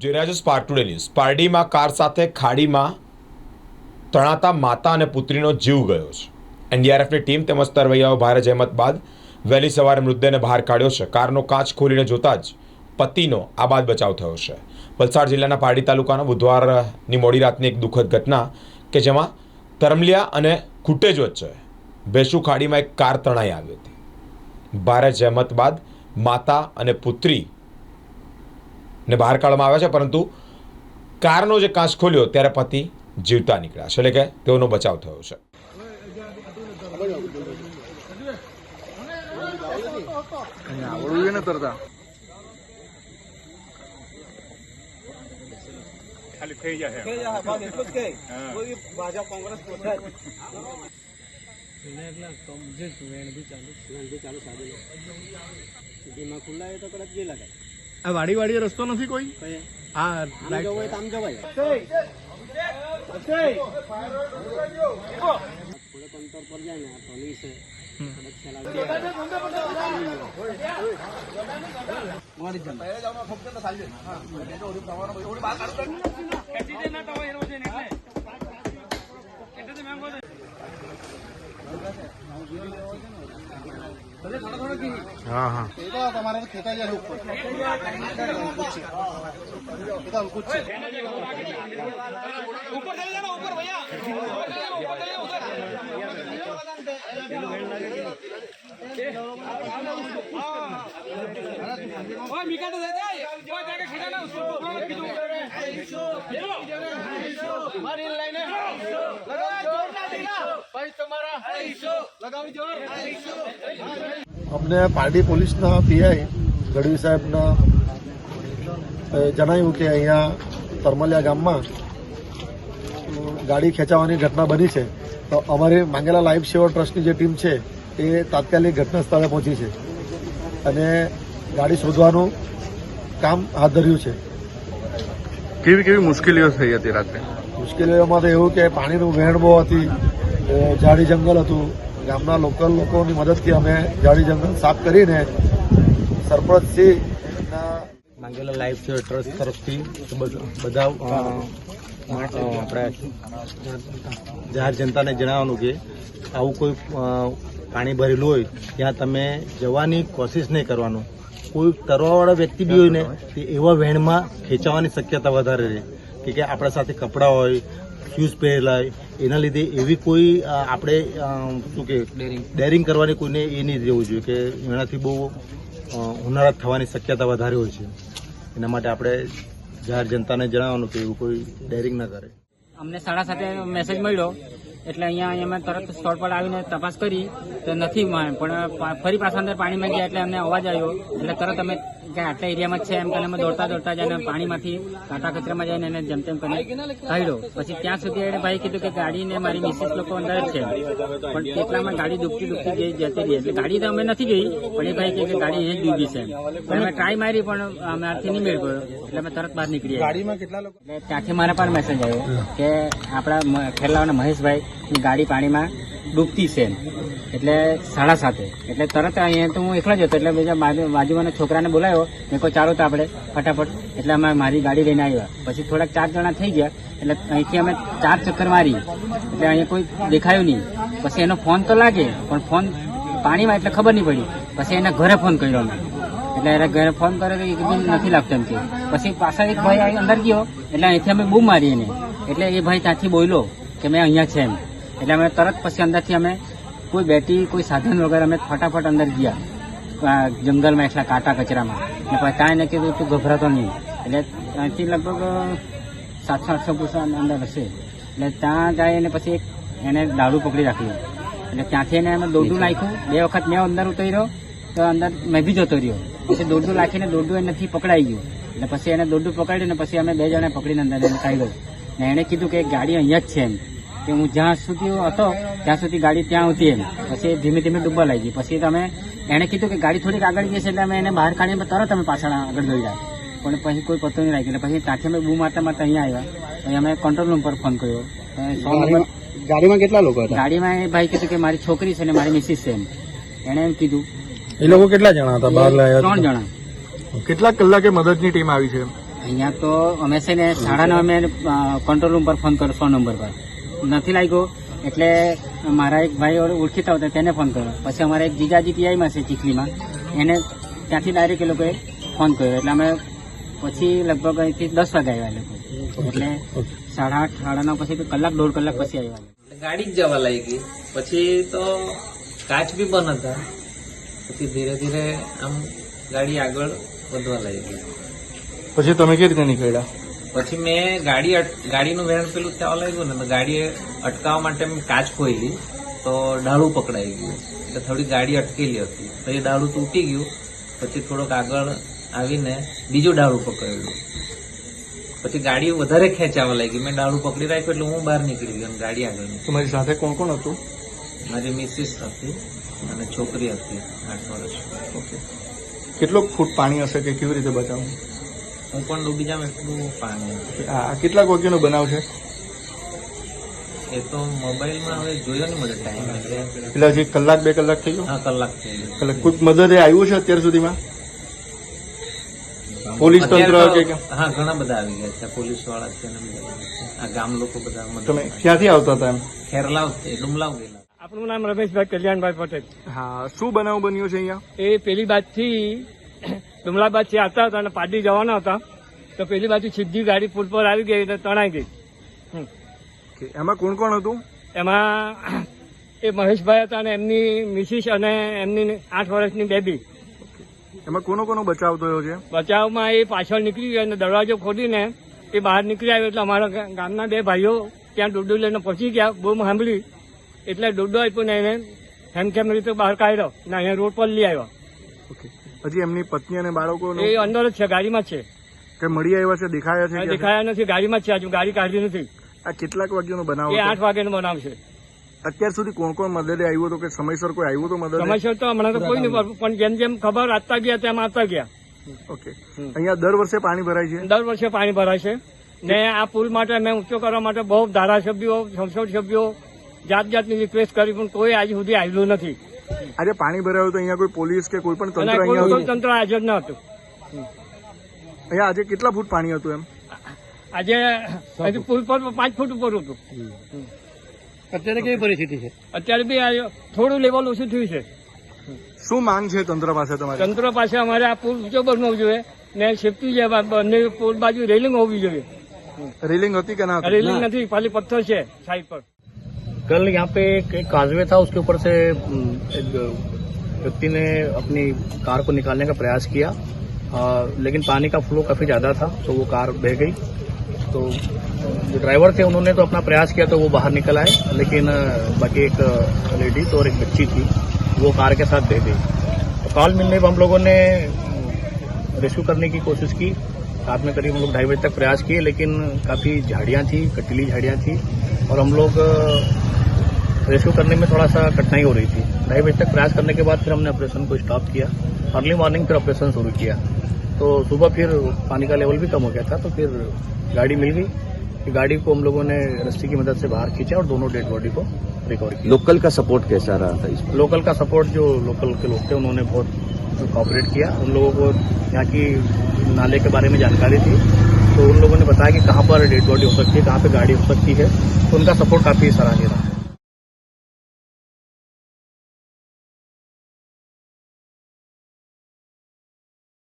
જોઈ રહ્યા છો સ્પાર્ક ન્યૂઝ પારડીમાં કાર સાથે ખાડીમાં તણાતા માતા અને પુત્રીનો જીવ ગયો છે. એનડીઆરએફની ટીમ તેમજ તરવૈયાઓ ભારે જહેમત બાદ વહેલી સવારે મૃતદેહને બહાર કાઢ્યો છે. કારનો કાચ ખોલીને જોતા જ પતિનો આ બાદ બચાવ થયો છે. વલસાડ જિલ્લાના પારડી તાલુકાના બુધવારની મોડી રાતની એક દુઃખદ ઘટના કે જેમાં તરમલિયા અને ખુટેજ વચ્ચે ભેસુ ખાડીમાં એક કાર તણાઈ આવી હતી. ભારે જહેમત બાદ માતા અને પુત્રી ને બહાર કાઢવામાં આવ્યા છે પરંતુ કારનો જે કાચ ખોલ્યો ત્યારે પતિ જીવતા નીકળ્યા છે. એટલે કે તેઓનો બચાવ થયો છે. આવડવું ને તરતા ખાલી થઈ જશે આ વાડી વાડી રસ્તો નથી કોઈ? હા हाँ हाँ हमारे खेता ही है ऊपर ऊपर चले जाना ऊपर भैया मिका तो देते हैं खिलाना उसको અમને પારડી પોલીસના પીઆઈ ગઢવી સાહેબના જણાવ્યું કે અહીંયા તરમલિયા ગામમાં ગાડી ખેંચાવાની ઘટના બની છે. તો અમારી માંગેલા લાઈફ સેવર ટ્રસ્ટની જે ટીમ છે એ તાત્કાલિક ઘટના સ્થળે પહોંચી છે અને ગાડી શોધવાનું કામ હાથ ધર્યું છે. કેવી કેવી મુશ્કેલીઓ થઈ હતી રાત્રે? મુશ્કેલીઓમાં તો એવું કે પાણીનું વહેણ બહુ હતી ઝાડી જંગલ હતું. ગામના લોકલ લોકોની મદદથી અમે ઝાડી જંગલ સાફ કરીને સરપંચશ્રીના માંગેલા લાઈફ છે ટ્રસ્ટ તરફથી બધા આપણે જાહેર જનતાને જણાવવાનું કે આવું કોઈ પાણી ભરેલું હોય ત્યાં તમે જવાની કોશિશ નહીં કરવાનું. કોઈ તરવાવાળા વ્યક્તિ બી હોય ને તે એવા વહેણમાં ખેંચાવાની શક્યતા વધારે રહે. કે કે આપણા સાથે કપડાં હોય શૂઝ પહેરેલા એના લીધે એવી કોઈ આપણે શું કે ડેરિંગ કરવાની કોઈને એ નહીં રહેવું જોઈએ કે એનાથી બહુ હોનારત થવાની શક્યતા વધારે હોય છે. એના માટે આપણે જાહેર જનતાને જણાવવાનું કે એવું કોઈ ડેરિંગ ના કરે. અમને સાડા સાતે મેસેજ મળ્યો. એટલે અહીંયા અમે તરત સ્થળ પર આવીને તપાસ કરી. તો નથી. પણ ફરી પાછા અંદર પાણીમાં ગયા એટલે અમને અવાજ આવ્યો. એટલે તરત અમે કે આટલા એરિયામાં જ છે એમ કરીને અમે દોડતા દોડતા જઈને પાણીમાંથી કાંટા કચરામાં જઈને એને જેમ તેમ કરીને કાઢ્યો. પછી ત્યાં સુધી એને ભાઈ કીધું કે ગાડીને મારી મિસિસ લોકો અંદર જ છે. પણ કેટલામાં ગાડી ડૂબતી ડૂબતી જઈ જતી રહી એટલે ગાડી તો અમે નથી જોઈ પણ એ ભાઈ કહે કે ગાડી એ જ ડૂબી છે પણ અમે ટ્રાય મારી પણ અમારાથી નહીં મેળ ગયો એટલે અમે તરત બહાર નીકળી ગાડીમાં કેટલા લોકો? ત્યાંથી મારા પણ મેસેજ આવ્યો કે આપણા ખેરલાવાના મહેશભાઈ ગાડી પાણીમાં ડૂબતી છે. એટલે સાડા સાતે એટલે તરત અહીંયા તો હું એકલા જ હતો. એટલે બીજા બાજુ- બાજુવાના છોકરાને બોલાવ્યો મેં કોઈ ચાલો તો આપણે, ફટાફટ. એટલે અમે મારી ગાડી લઈને આવ્યા. પછી થોડાક ચાર જણા થઈ ગયા. એટલે અહીંથી અમે ચાર ચક્કર મારી એટલે અહીંયા કોઈ દેખાયું નહીં. પછી એનો ફોન તો લાગે, પણ ફોન પાણીમાં એટલે ખબર નહીં પડી. પછી એના ઘરે ફોન કર્યો અમે. એટલે એને ઘરે ફોન કર્યો એ કીધું, નથી લાગતું એમ કે. પછી પાછા એક ભાઈ અંદર ગયો. એટલે અહીંથી અમે બૂમ મારી એને. એટલે એ ભાઈ ત્યાંથી બોલ્યો કે, મેં અહીંયા છે એમ. એટલે અમે તરત પછી અંદરથી અમે કોઈ બેટી, કોઈ સાધન વગર અમે ફટાફટ અંદર ગયા. જંગલમાં એટલા કાંટા કચરામાં. ને ત્યાં એને કીધું, તું ગભરાતો નહીં. એટલે ત્યાંથી લગભગ સાતસો, આઠસો પુરુષો અંદર હશે. એટલે ત્યાં જાય અને પછી એક એને દારૂ પકડી રાખ્યું એટલે ત્યાંથી એને અમે દોડું નાખ્યું. બે વખત મેં અંદર ઉતર્યો, તો અંદર મેં બી જતો રહ્યો. પછી દોડું નાખીને દોડું એનાથી પકડાઈ ગયું. એટલે પછી એને દોડું પકડ્યું ને પછી અમે બે જણા પકડીને અંદર એને કાઢ્યો ને એણે કીધું કે ગાડી અહીંયા જ છે એમ. કે હું જ્યાં સુધી હતો ત્યાં સુધી ગાડી ત્યાં હતી એમ. પછી ધીમે ધીમે ડૂબવા લાગી. પછી તમે એણે કીધું કે ગાડી થોડીક આગળ ગઈ છે એટલે અમે એને બહાર કાઢીને તરત અમે પાછળ આગળ દોડ્યા પણ પછી કોઈ પતો નહીં લાગ્યો. એટલે પછી ત્યાંથી અમે બૂમ મારતા મારતા અહીંયા આવ્યા. પછી અમે કંટ્રોલ રૂમ પર ફોન કર્યો. સો નંબર ગાડીમાં કેટલા લોકો હતા? ગાડીમાં એ ભાઈ કીધું કે મારી છોકરી છે ને મારી મિસિસ છે એમ. એણે એમ કીધું એ લોકો કેટલા જણા હતા? બહાર લાયા ત્રણ જણા. કેટલા કલાકે મદદની ટીમ આવી છે અહીંયા તો અમે છે ને સાડા નવ અમે કંટ્રોલ રૂમ પર ફોન કર્યો સો નંબર પર. નથી લાગ્યો એટલે મારા એક ભાઈ ઓળખીતા હતા તેને ફોન કર્યો. પછી અમારા એક જીજાજી પીઆઈમાં છે ચીખલીમાં. એને ત્યાંથી ડાયરેક્ટ એ લોકોએ ફોન કર્યો. એટલે અમે પછી લગભગ અહીંથી દસ વાગે આવ્યા લોકો. એટલે સાડા આઠ સાડા નવ પછી કલાક દોઢ કલાક પછી આવ્યા ગાડી જ જવા લાગી. પછી તો કાચ બી બંધ હતા. પછી ધીરે ધીરે આમ ગાડી આગળ વધવા લાગી. પછી તમે કેવી રીતે નીકળ્યા? પછી મેં ગાડી ગાડીનું વેણ પેલું થવા લાગ્યું ને તો ગાડી અટકાવવા માટે મેં કાચ ખોઈલી તો ડાળું પકડાઈ ગયું. એટલે થોડી ગાડી અટકેલી હતી. તો એ ડાળું તૂટી ગયું. પછી થોડોક આગળ આવીને બીજું ડાળું પકડ્યું. પછી ગાડી વધારે ખેંચાવા લાગી. મેં ડાળું પકડી રાખ્યું એટલે હું બહાર નીકળી ગયો ગાડી આગળ. તમારી સાથે કોણ કોણ હતું? મારી મિસિસ હતી અને છોકરી હતી આઠ વર્ષ. ઓકે. કેટલો ફૂટ પાણી હશે કે કેવી રીતે બચાવવું? હું પણ ડૂબી જામ એટલું પાણી આ કેટલાક વાગ્યાનો બનાવ છે? એ તો મોબાઈલમાં હવે જોયો ને મને ટાઈમ એટલે. એટલે હજી કલાક બે કલાક થઈ ગયો? હા કલાક થઈ ગયો. એટલે કોઈક મદદે આવ્યું છે અત્યાર સુધીમાં? પોલીસ તંત્ર કે હા ઘણા બધા આવી ગયા છે. પોલીસવાળા છે. આ ગામ લોકો બધા તમે ક્યાંથી આવતા હતા એમ? ખેરલાવ ડુમલાવ ગયેલા. આપણું નામ રમેશભાઈ કલ્યાણભાઈ પટેલ. હા શું બનાવ બન્યો છે અહીંયા? એ પેલી બાજથી ડુમલા બાજથી આવતા હતા અને પાડી જવાના હતા. તો પેલી બાજુ સીધી ગાડી પુલ પર આવી ગઈ એટલે તણાઈ ગઈ. એમાં કોણ કોણ હતું? એમાં એ મહેશભાઈ હતા અને એમની મિસિસ અને એમની આઠ વર્ષની બેબી. એમાં કોનો કોનો બચાવ થયો છે? બચાવમાં એ પાછળ નીકળી ગયો અને દરવાજો ખોલીને એ બહાર નીકળી આવ્યો એટલે અમારા ગામના બે ભાઈઓ ત્યાં ડોડો લઈને પહોંચી ગયા બૂમ સાંભળી. એટલે ડોડો આપ્યો ને એને હેમખેમ રીતે બહાર કાઢ્યો ને અહીંયા રોડ પર લઈ આવ્યો. હજી એમની પત્ની અને બાળકો એ અંદર જ છે ગાડીમાં જ છે. કે મળી આવ્યા છે દેખાયા છે દેખાયા નથી ગાડીમાં જ છે હજુ ગાડી કાઢી નથી. આ કેટલાક વાગ્યાનો બનાવ એ આઠ વાગ્યાનો બનાવ છે. અત્યાર સુધી કોણ કોણ મદદે આવ્યું હતું કે સમયસર કોઈ આવ્યું હતું મદદ? સમયસર તો હમણાં તો કોઈ નહીં પણ જેમ જેમ ખબર આપતા ગયા તેમ આપતા ગયા. ઓકે. અહીંયા દર વર્ષે પાણી ભરાય છે? દર વર્ષે પાણી ભરાય છે. ને આ પુલ માટે મેં ઊંચો કરવા માટે બહુ ધારાસભ્યો સંસદ સભ્યો જાત જાતની રિક્વેસ્ટ કરી પણ કોઈ આજ સુધી આવ્યું નથી. આજે પાણી ભરાયું તો અહીંયા કોઈ પોલીસ કે કોઈ પણ તંત્ર અહીંયા તંત્ર હાજર ન હતું. અહીંયા આજે કેટલા ફૂટ પાણી હતું એમ? આજે પુલ પર પાંચ ફૂટ ઉપર હતું. અત્યારે કેવી પરિસ્થિતિ છે? અત્યારે બી થોડું લેવલ ઓછું થયું છે. શું માંગ છે તંત્ર પાસે તમારે? તંત્ર પાસે અમારે આ પુલ ઊંચો બનવો જોઈએ ને સેફટી છે બંને પુલ બાજુ રેલિંગ હોવી જોઈએ. રેલિંગ હતી કે ના રેલિંગ નથી ખાલી પથ્થર છે સાઈડ પર. कल यहाँ पे एक, एक काजवे था उसके ऊपर से हम्म, एक व्यक्ति ने अपनी कार को निकालने का प्रयास किया। आ, लेकिन पानी का फ्लो काफ़ी ज़्यादा था तो वो कार बह गई। तो जो ड्राइवर थे उन्होंने तो अपना प्रयास किया तो वो बाहर निकल आए। लेकिन बाकी एक लेडीज़ और एक बच्ची थी वो कार के साथ बह गई। तो कॉल मिलने पर हम लोगों ने रेस्क्यू करने की कोशिश की। रात में करीब हम लोग ढाई बजे तक प्रयास किए लेकिन काफ़ी झाड़ियाँ थी कटीली झाड़ियाँ थी। और हम लोग रेस्क्यू करने में थोड़ा सा कठिनाई हो रही थी। ढाई बजे तक प्रयास करने के बाद फिर हमने ऑपरेशन को स्टॉप किया। अर्ली मॉर्निंग फिर ऑपरेशन शुरू किया। तो सुबह फिर पानी का लेवल भी कम हो गया था तो फिर गाड़ी मिल गई। गाड़ी को हम लोगों ने रस्सी की मदद से बाहर खींचा और दोनों डेड बॉडी को रिकवर किया। लोकल का सपोर्ट कैसा रहा था इसमें लोकल का सपोर्ट जो लोकल के लोग थे उन्होंने बहुत कॉपरेट किया। उन लोगों को यहाँ की नाले के बारे में जानकारी थी। तो उन लोगों ने बताया कि कहाँ पर डेड बॉडी हो सकती है कहाँ पर गाड़ी हो सकती है। तो उनका सपोर्ट काफ़ी सराहनीय रहा